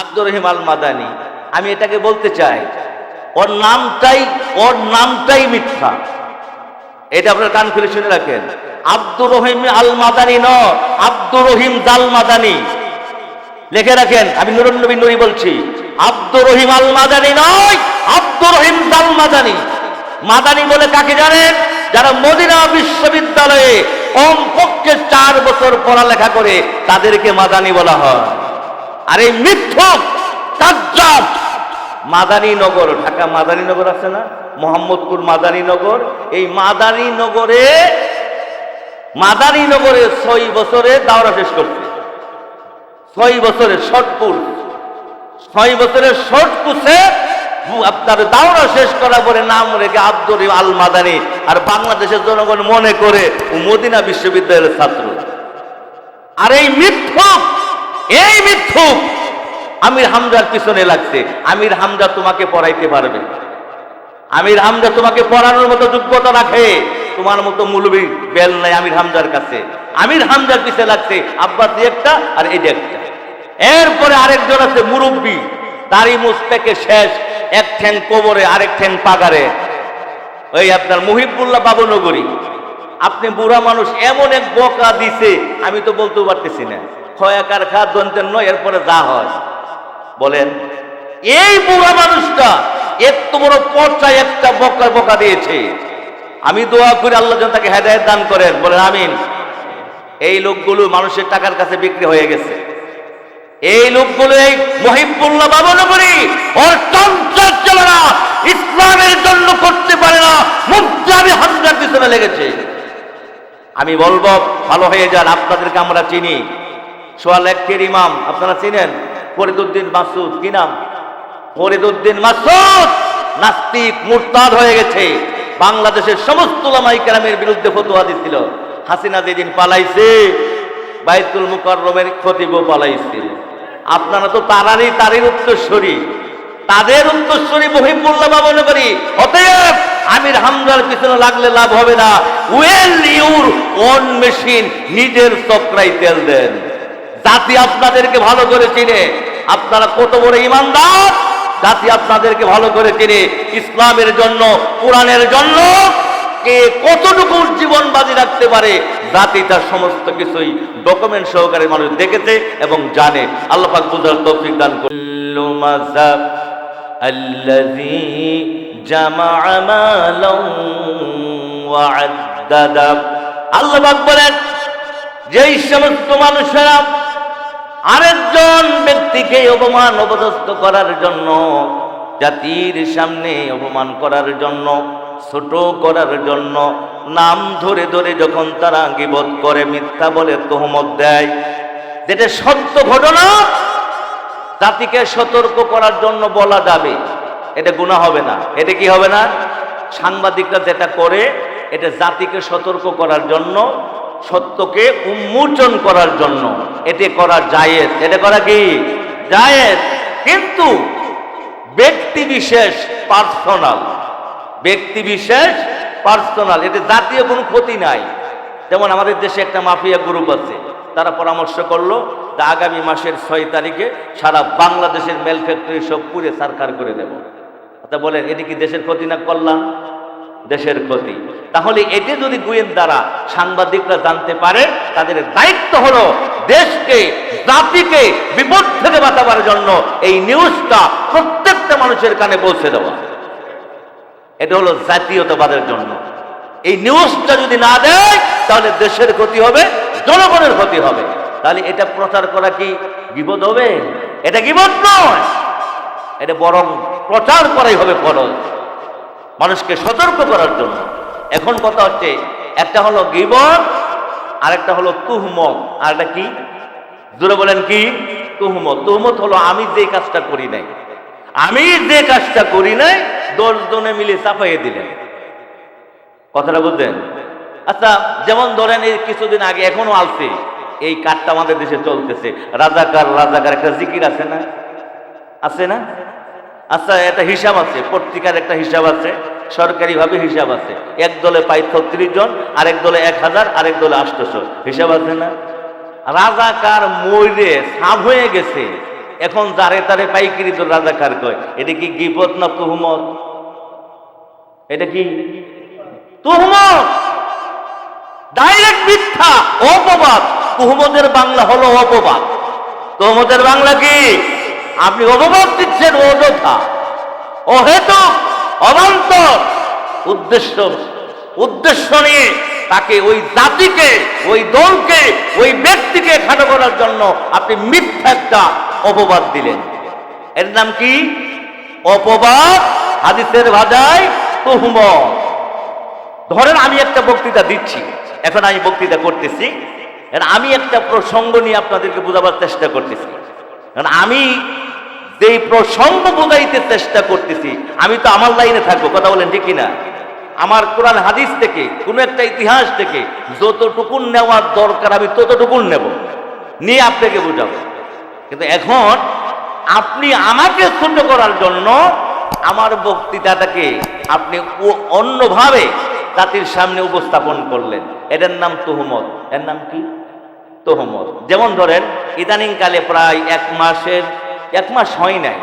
আব্দুর রহিম আল মাদানি আমি এটাকে বলতে চাই, ওর নামটাই ওর নামটাই মিথ্যা। এটা আপনার কান খুলে শুনে রাখেন। আব্দুর রহিম আল মাদানি ন আব্দুর রহিম দাল মাদানি লিখে রাখেন, আমি নুরুন নবী নুরি বলছি, আব্দুর রহিম আল মাদানি নয়, আব্দুর রহিম দাল মাদানি মাদানি বলে কাকে জানেন? যারা মদিনা বিশ্ববিদ্যালয়ে কমপক্ষে চার বছর পড়ালেখা করে, তাদেরকে মাদানি বলা হয়। আর এই মিথ্যক কাজ্জাব মাদানী নগর ঢাকা মাদানী নগর আছে না? মোহাম্মদপুর মাদানী নগর এই মাদানী নগরে মাদানী নগরে ছয় বছরে দাওরা শেষ করছে। ছয় বছরে শর্টপুর ছয় বছরের শর্টপুসে আপনার দাওরা শেষ করার পরে নাম রেখে রহিম আল মাদানী আর বাংলাদেশের জনগণ মনে করে মদিনা বিশ্ববিদ্যালয়ের ছাত্র। আর এই মিথ্যুক এই মিথ্যুক। আমির হামজার পিছনে লাগছে। আমির হামজা তোমাকে পড়াইতে পারবে। আমির হামজা তোমাকে পড়ানোর মতো যোগ্যতা রাখে। তোমার মতো মুলবি বেল নাই আমির হামজার কাছে। আমির হামজার পিছে লাগছে। আব্বাস একটা আর এই একটা। এরপরে আরেকজন আছে মুরব্বী। দাড়ি মুস্তেকে শেষ। এক ঠ্যাং কোবরে আরেক ঠ্যাং পাগারে। ওই আপনার মুহিবুল্লাহ বাবুনগরী। আপনি বুড়া মানুষ, এমন এক বকা দিছে, আমি তো বলতেও পারতেছি না। খয়াকার খা দন্তের এরপরে যা হয়। বলেন, এই বুড়া মানুষটা এত বড় পর্চায় একটা বকা বকা দিয়েছে। আমি দোয়া করি আল্লাহ যেন তাকে হেদায়ত দান করেন। বলেন, আমিন। এই লোকগুলো মানুষের টাকার কাছে বিক্রি হয়ে গেছে। এই লোকগুলো এই মহিবুল্লাহ বাবনগরী চঞ্চল চলে না ইসলামের জন্য করতে পারে না। আমি হামজার পিছনে লেগেছে। আমি বলব, ভালো হয়ে যান, আপনাদেরকে আমরা চিনি। সোয়াল একের ইমাম, আপনারা চিনেন? ফরিদুদ্দিন মাসুদ কি নাম? ফরিদুদ্দিন মাসুদ নাস্তিক, মুরতাদ হয়ে গেছে। বাংলাদেশের সমস্ত লামাই কেরামের বিরুদ্ধে ফতোয়া দিছিল। হাসিনা যেদিন পালাইছে, বাইতুল মুকাররমের খতিবও পালাইছে আপনারা তো তারারই, তারই উত্তরস্বরী। তাদের উত্তরস্বরী মহিবুল্লাহ বাবন করি অতএব আমির হামজার পিছনে লাগলে লাভ হবে না। ওয়েল ইউর ওন মেশিন নিজের চক্রাই তেল দেন। জাতি আপনাদেরকে ভালো করে চিনে। আপনারা কত বড় ইমানদার? জাতি আপনাদেরকে ভালো করে চিনে। ইসলামের জন্য কোরআনের জন্য কে কতটুকু জীবন বাজি রাখতে পারে জাতি তার সমস্ত কিছুই ডকুমেন্ট সহকারে মানুষ দেখেছে এবং জানে। আল্লাহ পাক বুঝার তৌফিক দান করল আল্লাহ পাক বলেন যেই সমস্ত মানুষেরা আরেকজন ব্যক্তিকে অপমান, অপদস্থ করার জন্য, জাতির সামনে অপমান করার জন্য, ছোট করার জন্য, নাম ধরে ধরে যখন তারা গিবত করে, মিথ্যা বলে তহমত দেয়। যেটা সত্য ঘটনা, জাতিকে সতর্ক করার জন্য বলা যাবে। এটা গুণা হবে না। এটা কি হবে না? সাংবাদিকরা যেটা করে, এটা জাতিকে সতর্ক করার জন্য সত্যকে উন্মোচন করার জন্য। এটি করা জায়েজ। এটা করা কি? জায়েজ। কিন্তু ব্যক্তি বিশেষ পার্সোনাল। ব্যক্তি বিশেষ পার্সোনাল। এতে জাতীয় কোনো ক্ষতি নাই। যেমন আমাদের দেশে একটা মাফিয়া গ্রুপ আছে। তারা পরামর্শ করল আগামী মাসের ছয় তারিখে সারা বাংলাদেশের মেল ফ্যাক্টরি সব পুড়ে সারকার করে দেব। তা বলেন, এটি কি দেশের ক্ষতি না করলাম দেশের ক্ষতি। তাহলে এটি যদি গোয়েন্দারা সাংবাদিকরা জানতে পারে, তাদের দায়িত্ব হলো দেশকে, জাতিকে বিপদ থেকে বাঁচাবার জন্য এই নিউজটা প্রত্যেকটা মানুষের কানে পৌঁছে দেওয়া। এটা হলো জাতীয়তাবাদের জন্য। এই নিউজটা যদি না দেয়, তাহলে দেশের ক্ষতি হবে, জনগণের ক্ষতি হবে। তাহলে এটা প্রচার করা কি বিপদ হবে? এটা বিপদ নয়। এটা বরং প্রচার করাই হবে ফরজ। মানুষকে সতর্ক করার জন্য। এখন কথা হচ্ছে, একটা হলো গিবন আরেকটা হলো তুহমত। আর একটা কি? জোরে বলেন কি? তুহমত। তুহমত হলো আমি যে কাজটা করি নাই। আমি যে কাজটা করি নাই দশ জনে মিলে চাপাইয়ে দিলেন। কথাটা বুঝলেন? আচ্ছা যেমন ধরেন এই কিছুদিন আগে এখনও আলছে এই কাঠটা আমাদের দেশে চলতেছে। রাজাকার রাজাকার, একটা জিকির আছে না? আছে না? আচ্ছা একটা হিসাব আছে, পত্রিকার একটা হিসাব আছে, সরকারিভাবে হিসাব আছে। এক দলে পাই ছত্রিশ জন, আরেক দলে এক হাজার, আরেক দলে আটশোশো হিসাব আছে না? রাজাকার ময়ূরে সাপ হয়ে গেছে। এখন যারে তারে পাইকিরি তো রাজাকার কয়, এটা কি গিবত না তুহমত? এটা কি তুহমত? ডাইরেক্ট মিথ্যা, অপবাদ। তুহমতের বাংলা হলো অপবাদ। তুহমতের বাংলা কি? আপনি অপবাদ দিচ্ছেন অযথা অহেতুক অবান্তর উদ্দেশ্য উদ্দেশ্য নিয়ে তাকে ওই জাতিকে, ওই দলকে, ওই ব্যক্তিকে খাটো করার জন্য আপনি মিথ্যা একটা অপবাদ দিলেন। এর নাম কি? অপবাদ, হাদিসের ভাষায় তুহমত ধরেন আমি একটা বক্তৃতা দিচ্ছি, এখন আমি বক্তৃতা করতেছি। আমি একটা প্রসঙ্গ নিয়ে আপনাদেরকে বোঝাবার চেষ্টা করতেছি। কারণ আমি যেই প্রসঙ্গ বোঝাইতে চেষ্টা করতেছি, আমি তো আমার লাইনে থাকব, কথা বলেন ঠিক না আমার কোরআন হাদিস থেকে, কোনো একটা ইতিহাস থেকে যতটুকুন নেওয়ার দরকার, আমি ততটুকুন নেব। নিয়ে আপনাকে বোঝাবো। কিন্তু এখন আপনি আমাকে ছোট করার জন্য আমার বক্তৃতাটাকে আপনি অন্যভাবে জাতির সামনে উপস্থাপন করলেন। এটার নাম তুহমত। এর নাম কি? তোহমত। যেমন ধরেন, ইদানিংকালে প্রায় এক মাসের এক মাস হয় নাই।